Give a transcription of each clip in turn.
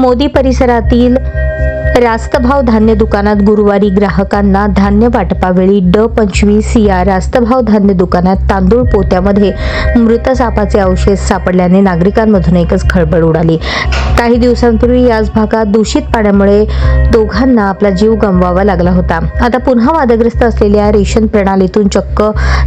मोदी परिसरातील रास्तभाव धान्य दुकानात गुरुवारी ग्राहकांना धान्य वाटपावेळी ड पंचवीस या रास्तभाव धान्य दुकानात तांदूळ पोत्यामध्ये मृत सापाचे अवशेष सापडल्याने नागरिकांमधून एकच खळबळ उडाली. काही दिवसांपूर्वी याच भागात दूषित पाण्यामुळे दोघांना आपला जीव गमवावा लागला होता. आता पुन्हा वादग्रस्त असलेल्या रेशन प्रणालीतून चक्क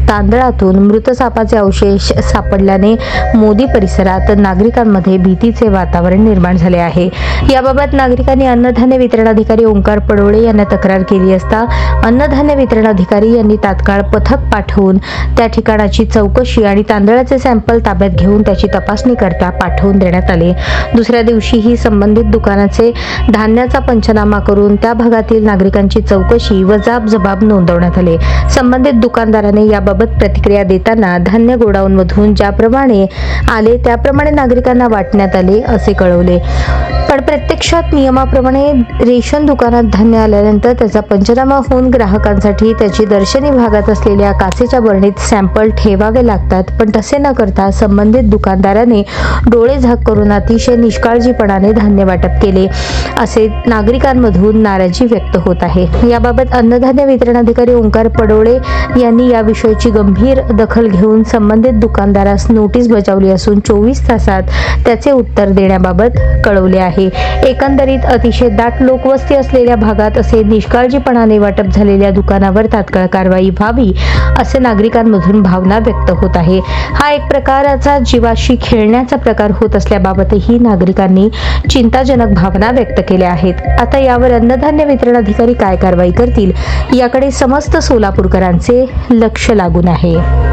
तांदळातून मृत सापाचे अवशेष सापडल्याने मोदी परिसरात नागरिकांमध्ये भीतीचे वातावरण निर्माण झाले आहे. याबाबत नागरिकांनी अन्नधान्य वितरण अधिकारी ओंकार पडोळे यांना तक्रार केली असता अन्नधान्य वितरण अधिकारी यांनी तात्काळ पथक पाठवून त्या ठिकाणाची चौकशी आणि तांदळाचे सॅम्पल ताब्यात घेऊन त्याची तपासणी करता पाठवून देण्यात आले. दुसऱ्या दिवशीही संबंधित दुकानाचे धान्याचा पंचनामा करून त्या भागातील नागरिकांची चौकशी व जाब जबाब नोंदवण्यात आले. संबंधित दुकानदाराने याबाबत प्रतिक्रिया देताना धान्य गोडाऊनमधून ज्याप्रमाणे आले त्याप्रमाणे नागरिकांना वाटण्यात आले असे कळवले. पण प्रत्यक्षात नियमाप्रमाणे रेशन दुकानात धान्य आल्यानंतर त्याचा पंचनामा होऊन ग्राहकांसाठी त्याची दर्शनी भागात असलेल्या काचेच्या बरणीत सॅम्पल ठेवावे लागतात. पण तसे न करता संबंधित दुकानदाराने डोळे झाक करून अतिशय निष्काळजीपणाने धान्य वाटप केले असे नागरिकांमधून नाराजी व्यक्त होत आहे. याबाबत अन्नधान्य वितरण अधिकारी ओंकार पडोळे यांनी या विषयाची गंभीर दखल घेऊन संबंधित दुकानदारास नोटीस बजावली असून चोवीस तासात त्याचे उत्तर देण्याबाबत कळवले आहे. आहे एकंदरीत अतिशय दाट लोकवस्ती असलेल्या भागात असे निष्काळजीपणाने वाटप झालेल्या दुकानावर तात्काळ कारवाई व्हावी असे नागरिकांमधून भावना व्यक्त होत आहे. हा एक प्रकाराचा जीवाशी खेळण्याचा प्रकार होत असल्याबाबतही नागरिकांनी चिंताजनक भावना व्यक्त केल्या आहेत. आता यावर अन्नधान्य वितरण अधिकारी काय कारवाई करतील याकडे समस्त सोलापूरकरांचे लक्ष लागून आहे.